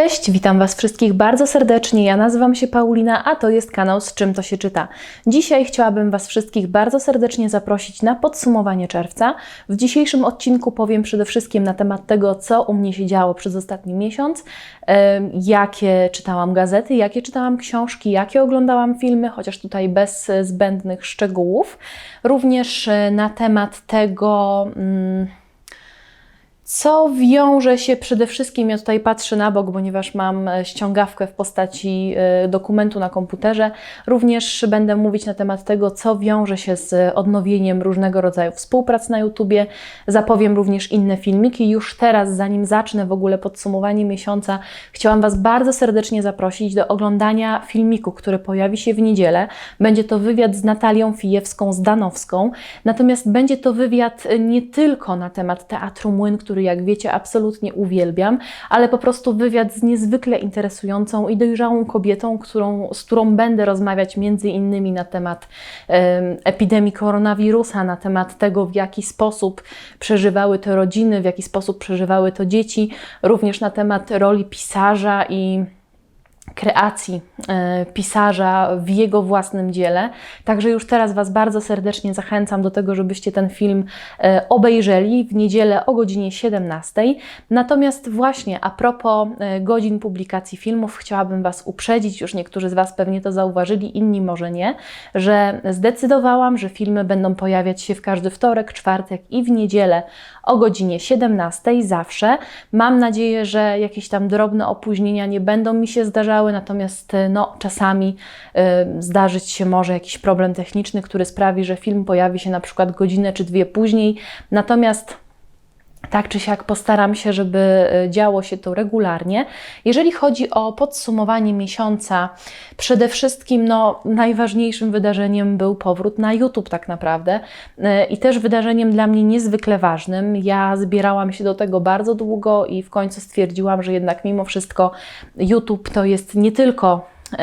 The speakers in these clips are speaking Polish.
Cześć, witam Was wszystkich bardzo serdecznie. Ja nazywam się Paulina, a to jest kanał Z czym to się czyta. Dzisiaj chciałabym Was wszystkich bardzo serdecznie zaprosić na podsumowanie czerwca. W dzisiejszym odcinku powiem przede wszystkim na temat tego, co u mnie się działo przez ostatni miesiąc, jakie czytałam gazety, jakie czytałam książki, jakie oglądałam filmy, chociaż tutaj bez zbędnych szczegółów. Również e, na temat tego. Mm, co wiąże się przede wszystkim, ja tutaj patrzę na bok, ponieważ mam e, ściągawkę w postaci e, dokumentu na komputerze. Również będę mówić na temat tego, co wiąże się z odnowieniem różnego rodzaju współprac na YouTubie. Zapowiem również inne filmiki. Już teraz, zanim zacznę w ogóle podsumowanie miesiąca, chciałam Was bardzo serdecznie zaprosić do oglądania filmiku, który pojawi się w niedzielę. Będzie to wywiad z Natalią Fijewską-Zdanowską. Natomiast będzie to wywiad e, nie tylko na temat Teatru Młyn, który jak wiecie absolutnie uwielbiam, ale po prostu wywiad z niezwykle interesującą i dojrzałą kobietą, którą, z którą będę rozmawiać między innymi na temat em, epidemii koronawirusa, na temat tego, w jaki sposób przeżywały to rodziny, w jaki sposób przeżywały to dzieci, również na temat roli pisarza i kreacji e, pisarza w jego własnym dziele. Także już teraz Was bardzo serdecznie zachęcam do tego, żebyście ten film e, obejrzeli w niedzielę o godzinie 17. Natomiast właśnie a propos e, godzin publikacji filmów, chciałabym Was uprzedzić, już niektórzy z Was pewnie to zauważyli, inni może nie, że zdecydowałam, że filmy będą pojawiać się w każdy wtorek, czwartek i w niedzielę o godzinie 17 zawsze. Mam nadzieję, że jakieś tam drobne opóźnienia nie będą mi się zdarzały, natomiast no, czasami y, zdarzyć się może jakiś problem techniczny, który sprawi, że film pojawi się na przykład godzinę czy dwie później. Natomiast tak czy siak postaram się, żeby y, działo się to regularnie. Jeżeli chodzi o podsumowanie miesiąca, przede wszystkim no, najważniejszym wydarzeniem był powrót na YouTube, tak naprawdę. Y, I też wydarzeniem dla mnie niezwykle ważnym. Ja zbierałam się do tego bardzo długo i w końcu stwierdziłam, że jednak mimo wszystko YouTube to jest nie tylko y,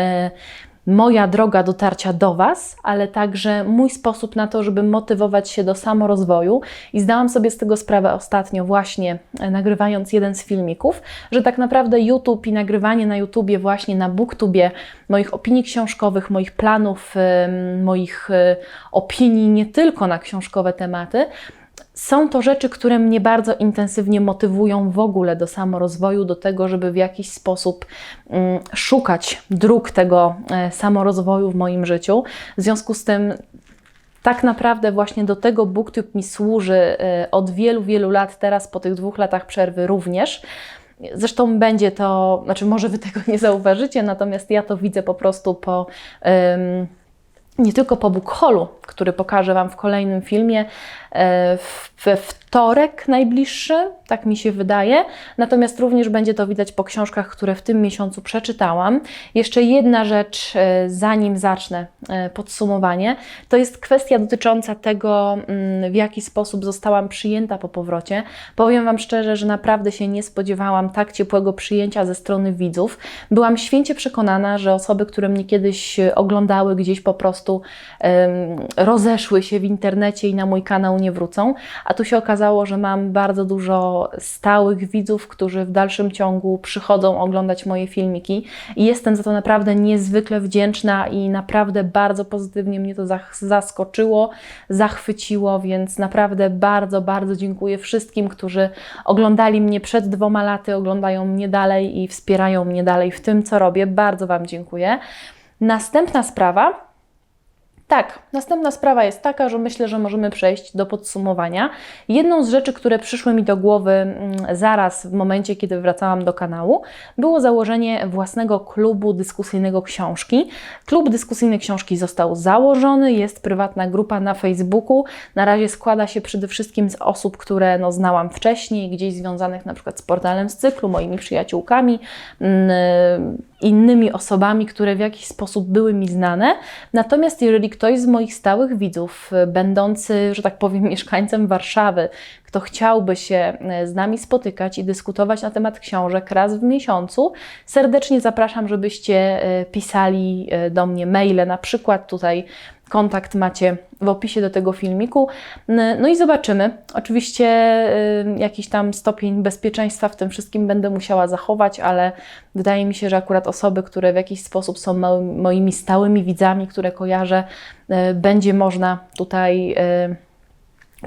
moja droga dotarcia do Was, ale także mój sposób na to, żeby motywować się do samorozwoju. I zdałam sobie z tego sprawę ostatnio, właśnie e, nagrywając jeden z filmików, że tak naprawdę YouTube i nagrywanie na YouTubie, właśnie na Booktubie, moich opinii książkowych, moich planów, moich e, opinii nie tylko na książkowe tematy, są to rzeczy, które mnie bardzo intensywnie motywują w ogóle do samorozwoju, do tego, żeby w jakiś sposób mm, szukać dróg tego e, samorozwoju w moim życiu. W związku z tym tak naprawdę właśnie do tego BookTube mi służy e, od wielu, wielu lat, teraz po tych dwóch latach przerwy również. Zresztą będzie to, znaczy może Wy tego nie zauważycie, natomiast ja to widzę po prostu po... nie tylko po Bookholu, który pokażę Wam w kolejnym filmie, e, we wtorek najbliższy, tak mi się wydaje. Natomiast również będzie to widać po książkach, które w tym miesiącu przeczytałam. Jeszcze jedna rzecz, e, zanim zacznę e, podsumowanie, to jest kwestia dotycząca tego, mm, w jaki sposób zostałam przyjęta po powrocie. Powiem Wam szczerze, że naprawdę się nie spodziewałam tak ciepłego przyjęcia ze strony widzów. Byłam święcie przekonana, że osoby, które mnie kiedyś oglądały, gdzieś po prostu rozeszły się w internecie i na mój kanał nie wrócą. A tu się okazało, że mam bardzo dużo stałych widzów, którzy w dalszym ciągu przychodzą oglądać moje filmiki i jestem za to naprawdę niezwykle wdzięczna i naprawdę bardzo pozytywnie mnie to zaskoczyło, zachwyciło, więc naprawdę bardzo, bardzo dziękuję wszystkim, którzy oglądali mnie przed dwoma laty, oglądają mnie dalej i wspierają mnie dalej w tym, co robię. Bardzo Wam dziękuję. Następna sprawa. Tak, następna sprawa jest taka, że myślę, że możemy przejść do podsumowania. Jedną z rzeczy, które przyszły mi do głowy mm, zaraz w momencie, kiedy wracałam do kanału, było założenie własnego klubu dyskusyjnego książki. Klub dyskusyjny książki został założony, jest prywatna grupa na Facebooku. Na razie składa się przede wszystkim z osób, które no, znałam wcześniej, gdzieś związanych na przykład z portalem z cyklu, moimi przyjaciółkami, mm, innymi osobami, które w jakiś sposób były mi znane. Natomiast jeżeli ktoś z moich stałych widzów, y, będący, że tak powiem, mieszkańcem Warszawy, kto chciałby się y, z nami spotykać i dyskutować na temat książek raz w miesiącu, serdecznie zapraszam, żebyście y, pisali y, do mnie maile, na przykład tutaj Kontakt macie w opisie do tego filmiku. No i zobaczymy. Oczywiście jakiś tam stopień bezpieczeństwa w tym wszystkim będę musiała zachować, ale wydaje mi się, że akurat osoby, które w jakiś sposób są moimi stałymi widzami, które kojarzę, będzie można tutaj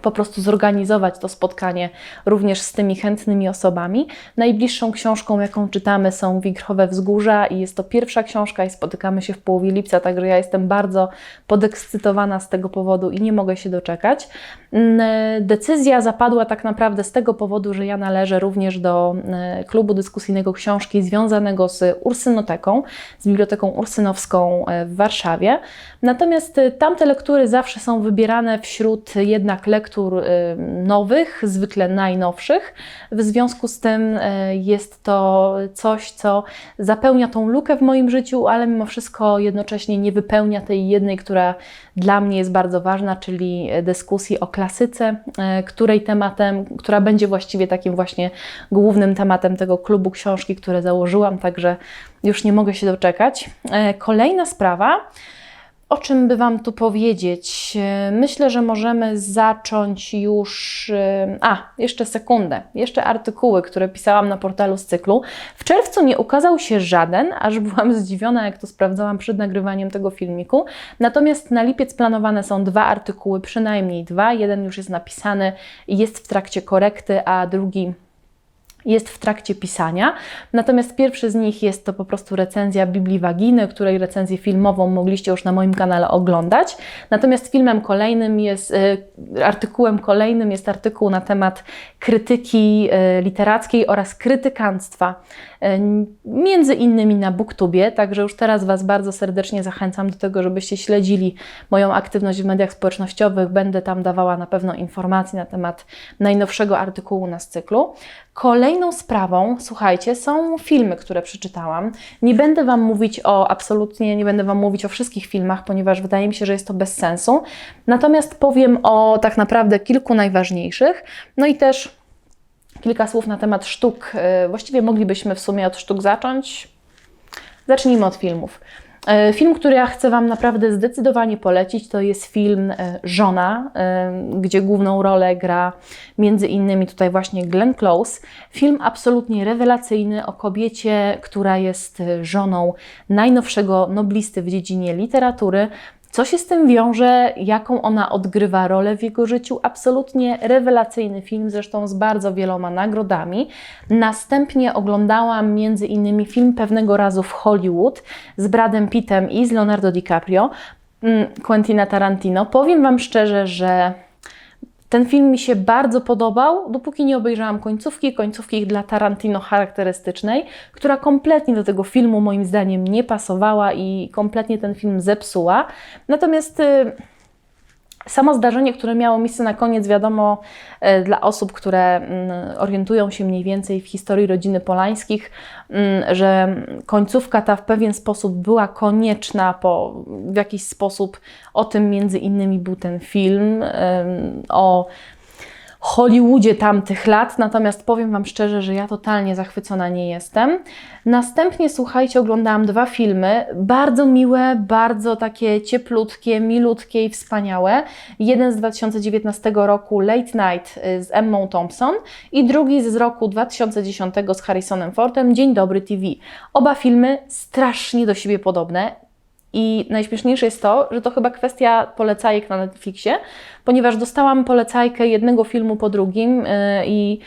po prostu zorganizować to spotkanie również z tymi chętnymi osobami. Najbliższą książką, jaką czytamy, są Wigrowe Wzgórza i jest to pierwsza książka i spotykamy się w połowie lipca, także ja jestem bardzo podekscytowana z tego powodu i nie mogę się doczekać. Mm, decyzja zapadła tak naprawdę z tego powodu, że ja należę również do mm, klubu dyskusyjnego książki związanego z Ursynoteką, z Biblioteką Ursynowską e, w Warszawie. Natomiast e, tamte lektury zawsze są wybierane wśród jednak lektur, lektur y, nowych, zwykle najnowszych. W związku z tym y, jest to coś, co zapełnia tą lukę w moim życiu, ale mimo wszystko jednocześnie nie wypełnia tej jednej, która dla mnie jest bardzo ważna, czyli dyskusji o klasyce, y, której tematem, która będzie właściwie takim właśnie głównym tematem tego klubu książki, które założyłam, także już nie mogę się doczekać. Kolejna sprawa o czym by Wam tu powiedzieć? Myślę, że możemy zacząć już. A, jeszcze sekundę. Jeszcze artykuły, które pisałam na portalu z cyklu. W czerwcu nie ukazał się żaden, aż byłam zdziwiona, jak to sprawdzałam przed nagrywaniem tego filmiku. Natomiast na lipiec planowane są dwa artykuły, przynajmniej dwa. Jeden już jest napisany jest w trakcie korekty, a drugi jest w trakcie pisania. Natomiast pierwszy z nich jest to po prostu recenzja Biblii Waginy, której recenzję filmową mogliście już na moim kanale oglądać. Natomiast filmem kolejnym jest, y, artykułem kolejnym jest artykuł na temat krytyki y, literackiej oraz krytykanstwa, y, między innymi na Booktubie, także już teraz Was bardzo serdecznie zachęcam do tego, żebyście śledzili moją aktywność w mediach społecznościowych. Będę tam dawała na pewno informacje na temat najnowszego artykułu na cyklu. Kolejną sprawą, słuchajcie, są filmy, które przeczytałam. Nie będę Wam mówić o absolutnie, nie będę Wam mówić o wszystkich filmach, ponieważ wydaje mi się, że jest to bez sensu. Natomiast powiem o tak naprawdę kilku najważniejszych. No i też kilka słów na temat sztuk. Y, właściwie moglibyśmy w sumie od sztuk zacząć. Zacznijmy od filmów. E, film, który ja chcę Wam naprawdę zdecydowanie polecić, to jest film e, Żona, e, gdzie główną rolę gra między innymi tutaj właśnie Glenn Close. Film absolutnie rewelacyjny o kobiecie, która jest żoną najnowszego noblisty w dziedzinie literatury, co się z tym wiąże, jaką ona odgrywa rolę w jego życiu? Absolutnie rewelacyjny film, zresztą z bardzo wieloma nagrodami. Następnie oglądałam między innymi film pewnego razu w Hollywood z Bradem Pittem i z Leonardo DiCaprio, mm, Quentina Tarantino. Powiem Wam szczerze, że ten film mi się bardzo podobał, dopóki nie obejrzałam końcówki, końcówki dla Tarantino charakterystycznej, która kompletnie do tego filmu moim zdaniem nie pasowała i kompletnie ten film zepsuła. Natomiast y, Samo zdarzenie, które miało miejsce na koniec, wiadomo, e, dla osób, które mm, orientują się mniej więcej w historii rodziny Polańskich, mm, że końcówka ta w pewien sposób była konieczna, bo w jakiś sposób. O tym między innymi był ten film, o Hollywoodzie tamtych lat, natomiast powiem Wam szczerze, że ja totalnie zachwycona nie jestem. Następnie, słuchajcie, oglądałam dwa filmy, bardzo miłe, bardzo takie cieplutkie, milutkie i wspaniałe. Jeden z 2019 roku, Late Night y, z Emmą Thompson i drugi z roku 2010 z Harrisonem Fordem, Dzień Dobry TV. Oba filmy strasznie do siebie podobne i najśmieszniejsze jest to, że to chyba kwestia polecajek na Netflixie, ponieważ dostałam polecajkę jednego filmu po drugim yy, i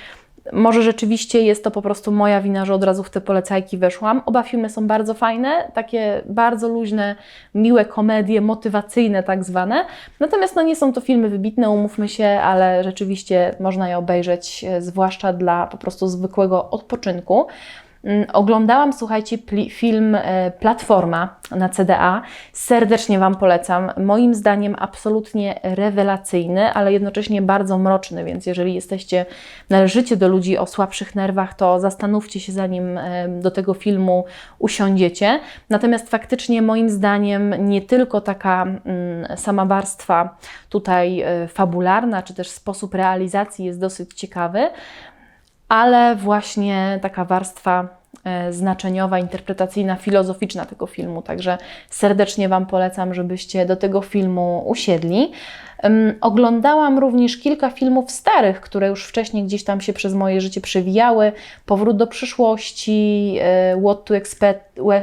może rzeczywiście jest to po prostu moja wina, że od razu w te polecajki weszłam. Oba filmy są bardzo fajne, takie bardzo luźne, miłe komedie, motywacyjne tak zwane. Natomiast no nie są to filmy wybitne, umówmy się, ale rzeczywiście można je obejrzeć, e, zwłaszcza dla po prostu zwykłego odpoczynku. Mm, oglądałam, słuchajcie, film e, Platforma na CDA. Serdecznie Wam polecam. Moim zdaniem absolutnie rewelacyjny, ale jednocześnie bardzo mroczny, więc jeżeli jesteście, należycie do ludzi o słabszych nerwach, to zastanówcie się zanim e, do tego filmu usiądziecie. Natomiast faktycznie moim zdaniem nie tylko taka mm, sama warstwa tutaj e, fabularna, czy też sposób realizacji jest dosyć ciekawy, ale właśnie taka warstwa e, znaczeniowa, interpretacyjna, filozoficzna tego filmu. Także serdecznie Wam polecam, żebyście do tego filmu usiedli. Oglądałam również kilka filmów starych, które już wcześniej gdzieś tam się przez moje życie przewijały. Powrót do przyszłości, e, What to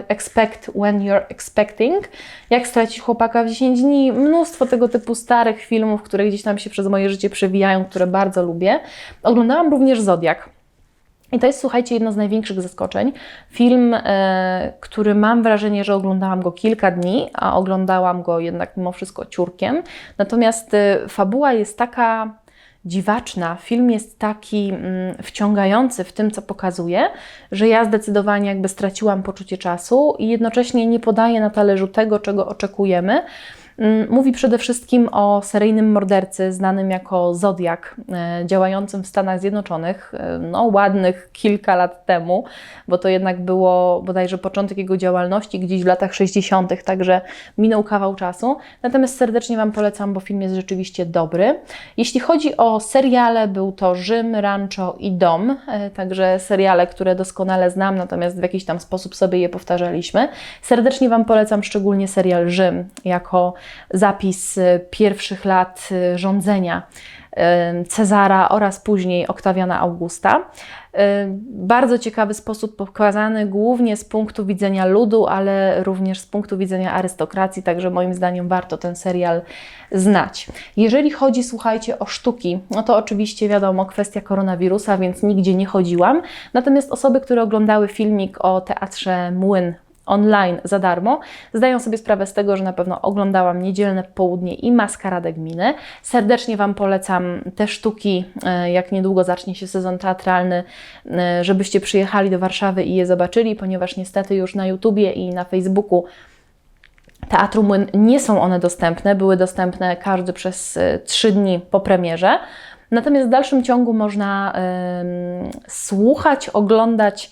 expect when you're expecting, Jak stracić chłopaka w 10 dni, mnóstwo tego typu starych filmów, które gdzieś tam się przez moje życie przewijają, które bardzo lubię. Oglądałam również Zodiak. I to jest, słuchajcie, jedno z największych zaskoczeń. Film, e, który mam wrażenie, że oglądałam go kilka dni, a oglądałam go jednak mimo wszystko ciurkiem. Natomiast e, fabuła jest taka dziwaczna, film jest taki mm, wciągający w tym, co pokazuje, że ja zdecydowanie jakby straciłam poczucie czasu i jednocześnie nie podaje na talerzu tego, czego oczekujemy. Mm, Mówi przede wszystkim o seryjnym mordercy znanym jako Zodiak, e, działającym w Stanach Zjednoczonych, e, no ładnych kilka lat temu, bo to jednak było bodajże początek jego działalności gdzieś w latach 60., także minął kawał czasu. Natomiast serdecznie Wam polecam, bo film jest rzeczywiście dobry. Jeśli chodzi o seriale, był to Rzym, Rancho i Dom, e, także seriale, które doskonale znam, natomiast w jakiś tam sposób sobie je powtarzaliśmy. Serdecznie Wam polecam szczególnie serial Rzym, jako zapis e, pierwszych lat e, rządzenia e, Cezara oraz później Oktawiana Augusta. Bardzo ciekawy sposób pokazany, głównie z punktu widzenia ludu, ale również z punktu widzenia arystokracji, także moim zdaniem warto ten serial znać. Jeżeli chodzi, słuchajcie, o sztuki, no to oczywiście wiadomo, kwestia koronawirusa, więc nigdzie nie chodziłam. Natomiast osoby, które oglądały filmik o teatrze Młyn online za darmo, zdają sobie sprawę z tego, że na pewno oglądałam niedzielne południe i maskaradę gminy. Serdecznie Wam polecam te sztuki, e, jak niedługo zacznie się sezon teatralny, e, żebyście przyjechali do Warszawy i je zobaczyli, ponieważ niestety już na YouTubie i na Facebooku Teatru Młyn nie są one dostępne, były dostępne każdy przez e, trzy dni po premierze. Natomiast w dalszym ciągu można słuchać, oglądać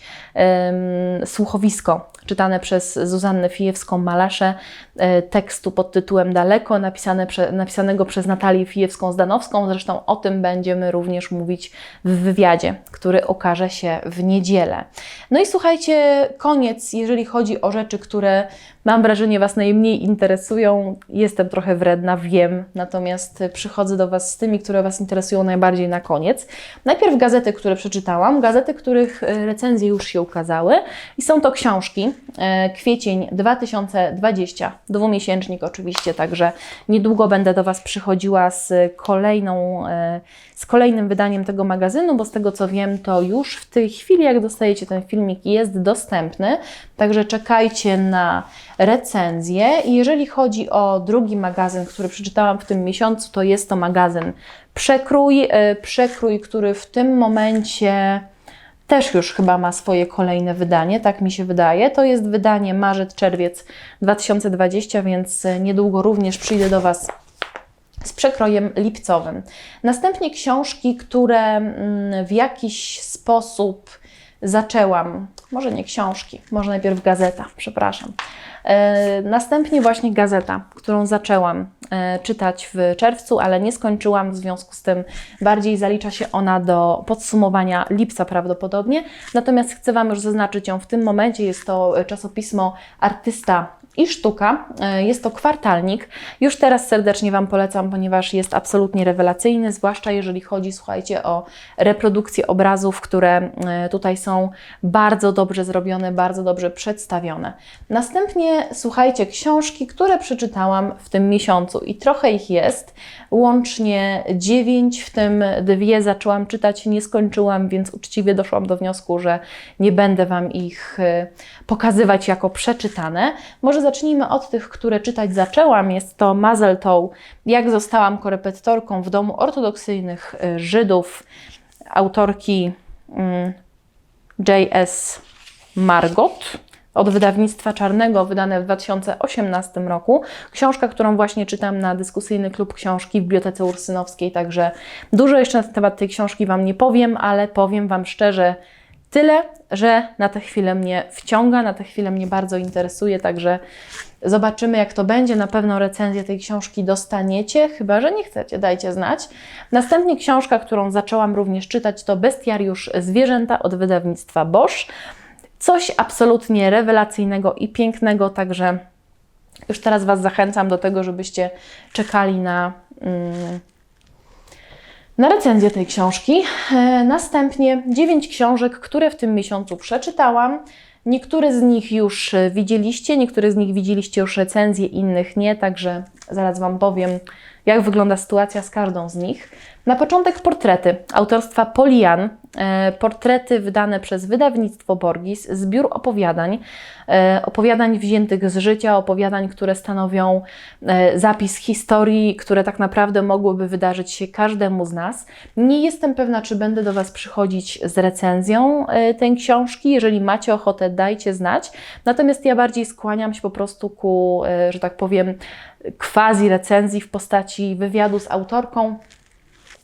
słuchowisko czytane przez Zuzannę Fijewską-Malaszę e, tekstu pod tytułem Daleko, napisane prze, napisanego przez Natalię Fijewską-Zdanowską. Zresztą o tym będziemy również mówić w wywiadzie, który okaże się w niedzielę. No i słuchajcie, koniec, jeżeli chodzi o rzeczy, które mam wrażenie Was najmniej interesują. Jestem trochę wredna, wiem, natomiast przychodzę do Was z tymi, które Was interesują najbardziej na koniec. Najpierw gazety, które przeczytałam, gazety, których e, recenzje już się ukazały i są to książki. E, Kwiecień 2020, dwumiesięcznik oczywiście, także niedługo będę do Was przychodziła z kolejną, e, z kolejnym wydaniem tego magazynu, bo z tego co wiem, to już w tej chwili, jak dostajecie ten filmik, jest dostępny, także czekajcie na recenzję. I jeżeli chodzi o drugi magazyn, który przeczytałam w tym miesiącu, to jest to magazyn Przekrój, e, Przekrój, który w tym momencie też już chyba ma swoje kolejne wydanie, tak mi się wydaje. To jest wydanie marzec-czerwiec 2020, więc niedługo również przyjdę do Was z przekrojem lipcowym. Następnie książki, które mm, w jakiś sposób zaczęłam, może nie książki, może najpierw gazeta, przepraszam. E, Następnie właśnie gazeta, którą zaczęłam e, czytać w czerwcu, ale nie skończyłam, w związku z tym bardziej zalicza się ona do podsumowania lipca prawdopodobnie. Natomiast chcę Wam już zaznaczyć ją w tym momencie. Jest to e, czasopismo Artysta i Sztuka. E, Jest to kwartalnik. Już teraz serdecznie Wam polecam, ponieważ jest absolutnie rewelacyjny, zwłaszcza jeżeli chodzi, słuchajcie, o reprodukcje obrazów, które e, tutaj są bardzo dobrze zrobione, bardzo dobrze przedstawione. Następnie słuchajcie książki, które przeczytałam w tym miesiącu i trochę ich jest. Łącznie dziewięć, w tym dwie zaczęłam czytać, nie skończyłam, więc uczciwie doszłam do wniosku, że nie będę Wam ich e, pokazywać jako przeczytane. Może zacznijmy od tych, które czytać zaczęłam. Jest to Mazel Tov, jak zostałam korepetytorką w domu ortodoksyjnych e, Żydów, autorki mm, J.S. Margot od wydawnictwa Czarnego, wydane w 2018 roku. Książka, którą właśnie czytam na dyskusyjny klub książki w Bibliotece Ursynowskiej, także dużo jeszcze na temat tej książki Wam nie powiem, ale powiem Wam szczerze tyle, że na tę chwilę mnie wciąga, na tę chwilę mnie bardzo interesuje, także zobaczymy jak to będzie. Na pewno recenzję tej książki dostaniecie, chyba że nie chcecie, dajcie znać. Następnie książka, którą zaczęłam również czytać, to Bestiariusz Zwierzęta od wydawnictwa Bosch. Coś absolutnie rewelacyjnego i pięknego, także już teraz Was zachęcam do tego, żebyście czekali na, mm, na recenzję tej książki. E, Następnie dziewięć książek, które w tym miesiącu przeczytałam. Niektóre z nich już e, widzieliście, niektóre z nich widzieliście już recenzję, innych nie, także zaraz Wam powiem, jak wygląda sytuacja z każdą z nich. Na początek portrety autorstwa Polian. E, Portrety wydane przez wydawnictwo Borgis, zbiór opowiadań, e, opowiadań wziętych z życia, opowiadań, które stanowią e, zapis historii, które tak naprawdę mogłyby wydarzyć się każdemu z nas. Nie jestem pewna, czy będę do Was przychodzić z recenzją tej książki. Jeżeli macie ochotę, dajcie znać. Natomiast ja bardziej skłaniam się po prostu ku, że tak powiem, quasi recenzji w postaci wywiadu z autorką.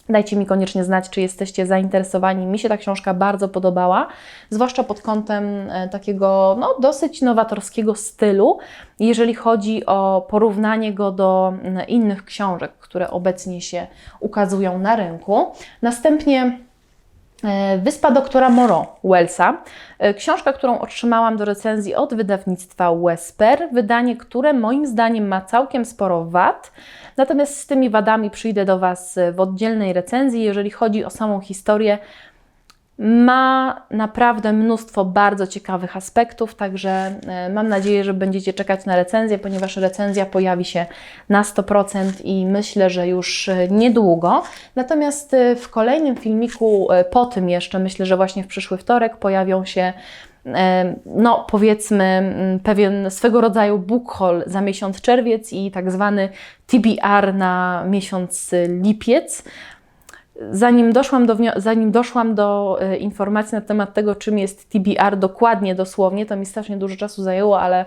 Dajcie mi koniecznie znać, czy jesteście zainteresowani. Mi się ta książka bardzo podobała, zwłaszcza pod kątem e, takiego no, dosyć nowatorskiego stylu, jeżeli chodzi o porównanie go do mm, innych książek, które obecnie się ukazują na rynku. Następnie Wyspa doktora Moreau Wellsa. E, Książka, którą otrzymałam do recenzji od wydawnictwa Wesper. Wydanie, które moim zdaniem ma całkiem sporo wad. Natomiast z tymi wadami przyjdę do Was w oddzielnej recenzji. Jeżeli chodzi o samą historię, ma naprawdę mnóstwo bardzo ciekawych aspektów, także e, mam nadzieję, że będziecie czekać na recenzję, ponieważ recenzja pojawi się na 100% i myślę, że już e, niedługo. Natomiast e, w kolejnym filmiku, po tym jeszcze, myślę, że właśnie w przyszły wtorek pojawią się no powiedzmy pewien swego rodzaju book haul za miesiąc czerwiec i tak zwany TBR na miesiąc lipiec. Zanim doszłam, do, zanim doszłam do e, informacji na temat tego, czym jest TBR dokładnie, dosłownie, to mi strasznie dużo czasu zajęło, ale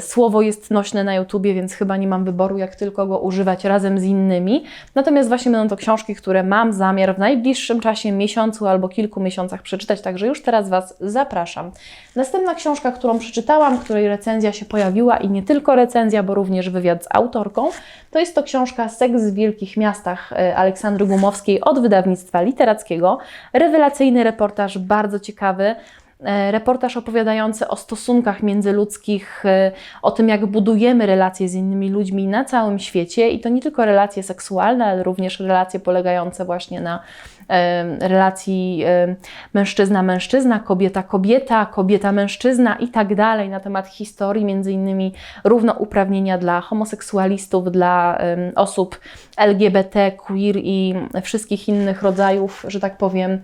słowo jest nośne na YouTubie, więc chyba nie mam wyboru, jak tylko go używać razem z innymi. Natomiast właśnie będą to książki, które mam zamiar w najbliższym czasie, miesiącu albo kilku miesiącach przeczytać, także już teraz Was zapraszam. Następna książka, którą przeczytałam, której recenzja się pojawiła i nie tylko recenzja, bo również wywiad z autorką, to jest to książka Seks w wielkich miastach e, Aleksandry Gumowskiej od wydawnictwa literackiego. Rewelacyjny reportaż, bardzo ciekawy. E, Reportaż opowiadający o stosunkach międzyludzkich, e, o tym, jak budujemy relacje z innymi ludźmi na całym świecie. I to nie tylko relacje seksualne, ale również relacje polegające właśnie na e, relacji mężczyzna-mężczyzna, kobieta-kobieta, kobieta-mężczyzna i tak dalej, na temat historii, między innymi równouprawnienia dla homoseksualistów, dla osób LGBT, queer i wszystkich innych rodzajów, że tak powiem,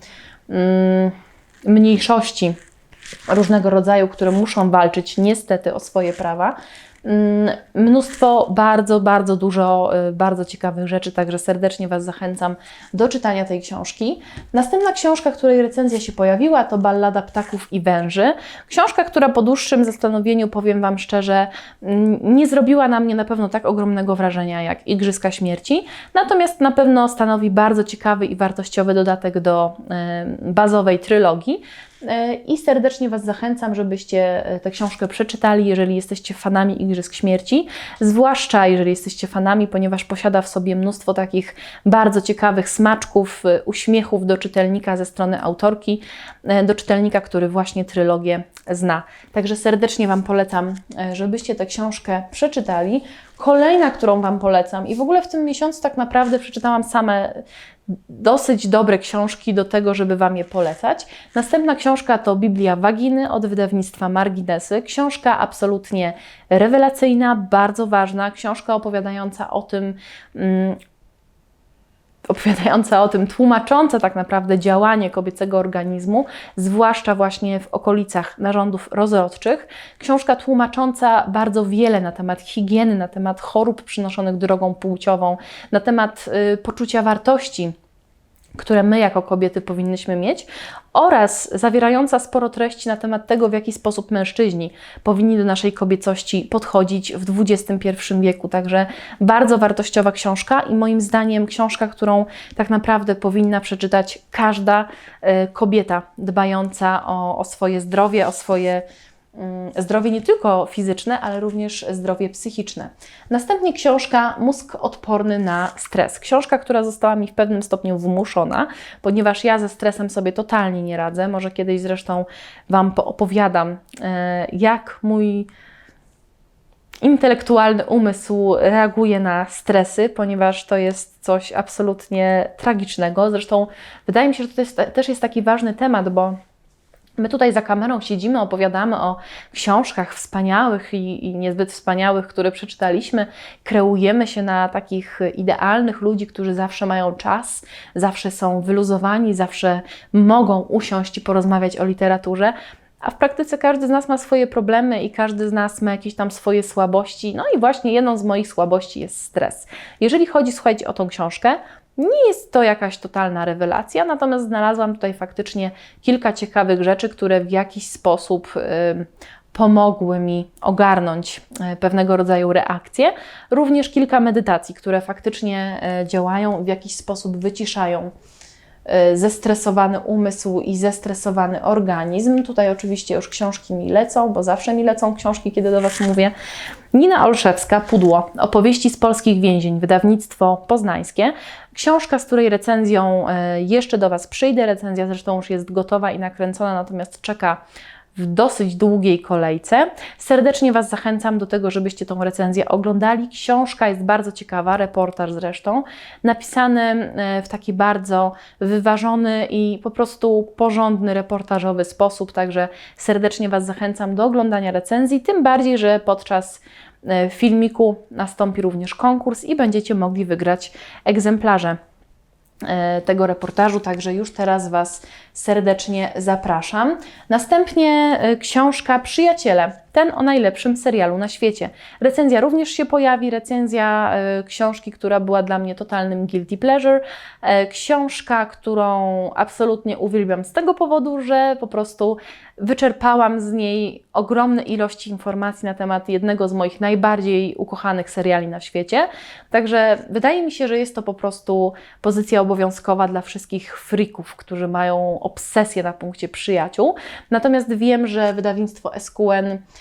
mm, mniejszości różnego rodzaju, które muszą walczyć niestety o swoje prawa. Mm, Mnóstwo, bardzo, bardzo dużo, y, bardzo ciekawych rzeczy, także serdecznie Was zachęcam do czytania tej książki. Następna książka, której recenzja się pojawiła, to Ballada Ptaków i Węży. Książka, która po dłuższym zastanowieniu, powiem Wam szczerze, mm, nie zrobiła na mnie na pewno tak ogromnego wrażenia jak Igrzyska Śmierci, natomiast na pewno stanowi bardzo ciekawy i wartościowy dodatek do y, bazowej trylogii. E, I serdecznie Was zachęcam, żebyście e, tę książkę przeczytali, jeżeli jesteście fanami Igrzysk Śmierci, zwłaszcza jeżeli jesteście fanami, ponieważ posiada w sobie mnóstwo takich bardzo ciekawych smaczków, e, uśmiechów do czytelnika ze strony autorki, do czytelnika, który właśnie trylogię zna. Także serdecznie Wam polecam, żebyście tę książkę przeczytali. Kolejna, którą Wam polecam, i w ogóle w tym miesiącu tak naprawdę przeczytałam same dosyć dobre książki do tego, żeby Wam je polecać. Następna książka to Biblia Waginy od wydawnictwa Marginesy. Książka absolutnie rewelacyjna, bardzo ważna. Książka opowiadająca o tym, mm, opowiadająca o tym, tłumacząca tak naprawdę działanie kobiecego organizmu, zwłaszcza właśnie w okolicach narządów rozrodczych. Książka tłumacząca bardzo wiele na temat higieny, na temat chorób przynoszonych drogą płciową, na temat y, poczucia wartości które my jako kobiety powinnyśmy mieć, oraz zawierająca sporo treści na temat tego, w jaki sposób mężczyźni powinni do naszej kobiecości podchodzić w XXI wieku. Także bardzo wartościowa książka i moim zdaniem książka, którą tak naprawdę powinna przeczytać każda e, kobieta dbająca o, o swoje zdrowie, o swoje zdrowie nie tylko fizyczne, ale również zdrowie psychiczne. Następnie książka Mózg odporny na stres. Książka, która została mi w pewnym stopniu wymuszona, ponieważ ja ze stresem sobie totalnie nie radzę. Może kiedyś zresztą Wam opowiadam, e, jak mój intelektualny umysł reaguje na stresy, ponieważ to jest coś absolutnie tragicznego. Zresztą wydaje mi się, że to jest, też jest taki ważny temat, bo My tutaj za kamerą siedzimy, opowiadamy o książkach wspaniałych i, i, niezbyt wspaniałych, które przeczytaliśmy. Kreujemy się na takich idealnych ludzi, którzy zawsze mają czas, zawsze są wyluzowani, zawsze mogą usiąść i porozmawiać o literaturze. A w praktyce każdy z nas ma swoje problemy i każdy z nas ma jakieś tam swoje słabości. No i właśnie jedną z moich słabości jest stres. Jeżeli chodzi, słuchajcie, o tą książkę, nie jest to jakaś totalna rewelacja, natomiast znalazłam tutaj faktycznie kilka ciekawych rzeczy, które w jakiś sposób y, pomogły mi ogarnąć y, pewnego rodzaju reakcje. Również kilka medytacji, które faktycznie y, działają, w jakiś sposób wyciszają zestresowany umysł i zestresowany organizm. Tutaj oczywiście już książki mi lecą, bo zawsze mi lecą książki, kiedy do Was mówię. Nina Olszewska, Pudło, opowieści z polskich więzień, wydawnictwo poznańskie. Książka, z której recenzją e, jeszcze do Was przyjdę. Recenzja zresztą już jest gotowa i nakręcona, natomiast czeka w dosyć długiej kolejce. Serdecznie Was zachęcam do tego, żebyście tą recenzję oglądali. Książka jest bardzo ciekawa, reportaż zresztą, napisany e, w taki bardzo wyważony i po prostu porządny, reportażowy sposób, także serdecznie Was zachęcam do oglądania recenzji, tym bardziej, że podczas e, filmiku nastąpi również konkurs i będziecie mogli wygrać egzemplarze tego reportażu, także już teraz Was serdecznie zapraszam. Następnie y, książka Przyjaciele, ten o najlepszym serialu na świecie. Recenzja również się pojawi, recenzja y, książki, która była dla mnie totalnym guilty pleasure. Y, książka, którą absolutnie uwielbiam z tego powodu, że po prostu wyczerpałam z niej ogromne ilości informacji na temat jednego z moich najbardziej ukochanych seriali na świecie. Także wydaje mi się, że jest to po prostu pozycja obowiązkowa dla wszystkich freaków, którzy mają obsesję na punkcie przyjaciół. Natomiast wiem, że wydawnictwo SQN, e,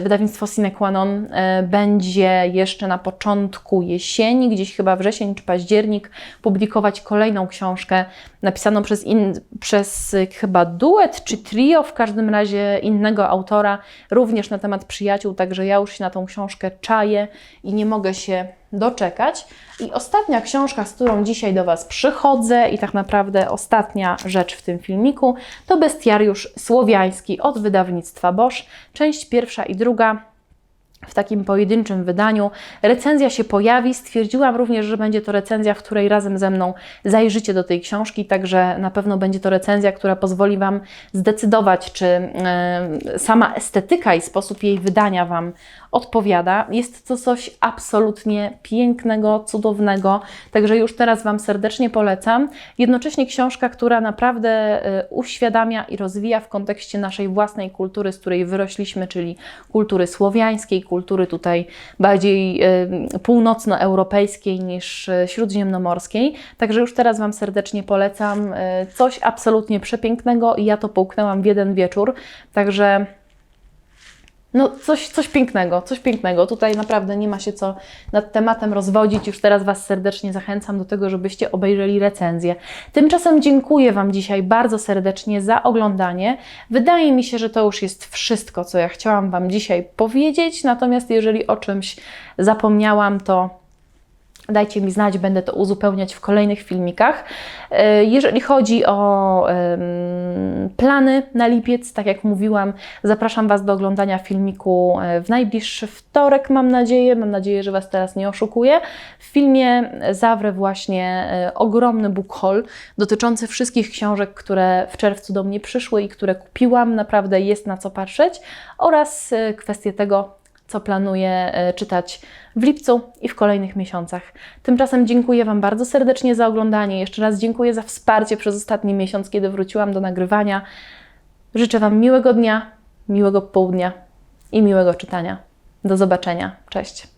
wydawnictwo Sine Qua Non e, będzie jeszcze na początku jesieni, gdzieś chyba wrzesień czy październik, publikować kolejną książkę napisaną przez, in, przez chyba duet czy trio, w każdym razie innego autora, również na temat przyjaciół. Także ja już się na tą książkę czaję i nie mogę się doczekać. I ostatnia książka, z którą dzisiaj do Was przychodzę, i tak naprawdę ostatnia rzecz w tym filmiku, to Bestiariusz Słowiański od wydawnictwa Bosch. Część pierwsza i druga w takim pojedynczym wydaniu. Recenzja się pojawi. Stwierdziłam również, że będzie to recenzja, w której razem ze mną zajrzycie do tej książki, także na pewno będzie to recenzja, która pozwoli Wam zdecydować, czy y, sama estetyka i sposób jej wydania Wam odpowiada. Jest to coś absolutnie pięknego, cudownego, także już teraz Wam serdecznie polecam. Jednocześnie książka, która naprawdę y, uświadamia i rozwija w kontekście naszej własnej kultury, z której wyrośliśmy, czyli kultury słowiańskiej, kultury tutaj bardziej północnoeuropejskiej niż y, śródziemnomorskiej. Także już teraz Wam serdecznie polecam. Coś absolutnie przepięknego i ja to połknęłam w jeden wieczór. Także no, coś, coś pięknego, coś pięknego. Tutaj naprawdę nie ma się co nad tematem rozwodzić. Już teraz Was serdecznie zachęcam do tego, żebyście obejrzeli recenzję. Tymczasem dziękuję Wam dzisiaj bardzo serdecznie za oglądanie. Wydaje mi się, że to już jest wszystko, co ja chciałam Wam dzisiaj powiedzieć. Natomiast jeżeli o czymś zapomniałam, to Dajcie mi znać, będę to uzupełniać w kolejnych filmikach. E, jeżeli chodzi o plany na lipiec, tak jak mówiłam, zapraszam Was do oglądania filmiku e, w najbliższy wtorek, mam nadzieję. Mam nadzieję, że Was teraz nie oszukuję. W filmie zawrę właśnie e, ogromny book haul dotyczący wszystkich książek, które w czerwcu do mnie przyszły i które kupiłam. Naprawdę jest na co patrzeć oraz kwestię tego, co planuję e, czytać w lipcu i w kolejnych miesiącach. Tymczasem dziękuję Wam bardzo serdecznie za oglądanie. Jeszcze raz dziękuję za wsparcie przez ostatni miesiąc, kiedy wróciłam do nagrywania. Życzę Wam miłego dnia, miłego południa i miłego czytania. Do zobaczenia. Cześć.